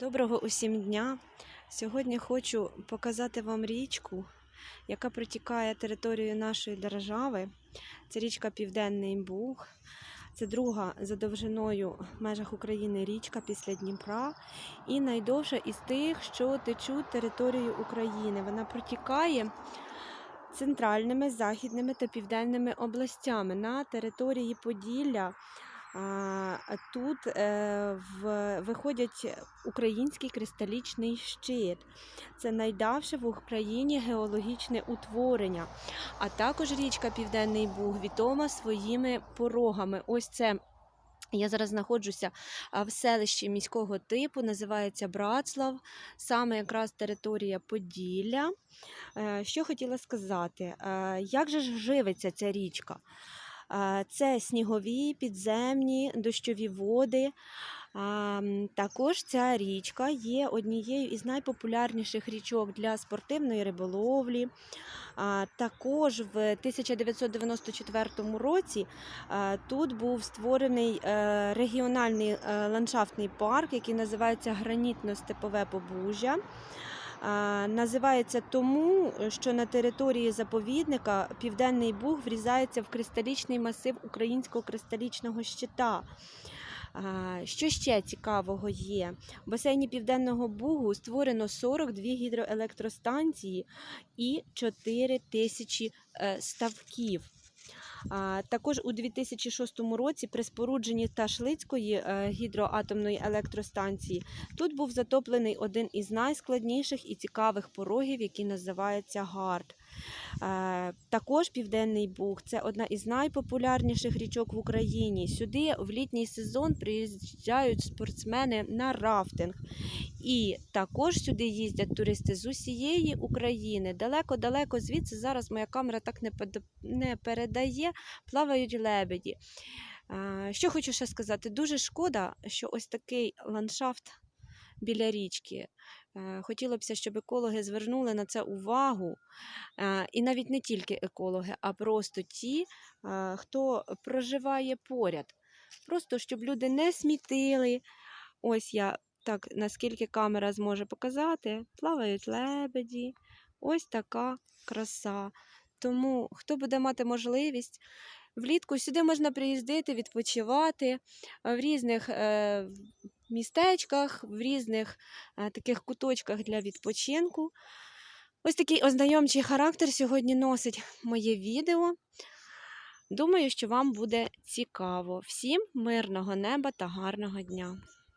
Доброго усім дня! Сьогодні хочу показати вам річку, яка протікає територією нашої держави. Це річка Південний Буг. Це друга за довжиною в межах України річка після Дніпра і найдовша із тих, що течуть територією України. Вона протікає центральними, західними та південними областями на території Поділля. Тут е, виходять український кристалічний щит. Це найдавше в Україні геологічне утворення. А також річка Південний Буг відома своїми порогами. Ось це. Я зараз знаходжуся в селищі міського типу, називається Братслав, саме якраз територія Поділля. Е, Що хотіла сказати, Е, як же ж живиться ця річка? Це снігові, підземні, дощові води. Також ця річка є однією із найпопулярніших річок для спортивної риболовлі. Також в 1994 році тут був створений е, регіональний е, ландшафтний парк, який називається Гранітно-Степове Побужжя. Називається тому, що на території заповідника Південний Буг врізається в кристалічний масив українського кристалічного щита. Що ще цікавого є? В басейні Південного Бугу створено 42 гідроелектростанції і 4 тисячі е, ставків. Також у 2006 році при спорудженні Ташлицької е, гідроатомної електростанції тут був затоплений один із найскладніших і цікавих порогів, який називається Гард. Е, Також Південний Буг це одна із найпопулярніших річок в Україні. Сюди в літній сезон приїжджають спортсмени на рафтинг. І також сюди їздять туристи з усієї України. Далеко-далеко звідси зараз моя камера так не передає, плавають лебеді. Е, Що хочу ще сказати, дуже шкода, що ось такий ландшафт біля річки. Е, Хотілося б, щоб екологи звернули на це увагу. Е, І навіть не тільки екологи, а просто ті, е, хто проживає поряд. Просто щоб люди не смітили. Ось я так, наскільки камера зможе показати, плавають лебеді. Ось така краса. Тому, хто буде мати можливість, влітку сюди можна приїздити, відпочивати е, в різних е, містечках, в різних е, таких куточках для відпочинку. Ось такий ознайомчий характер сьогодні носить моє відео. Думаю, що вам буде цікаво. Всім мирного неба та гарного дня!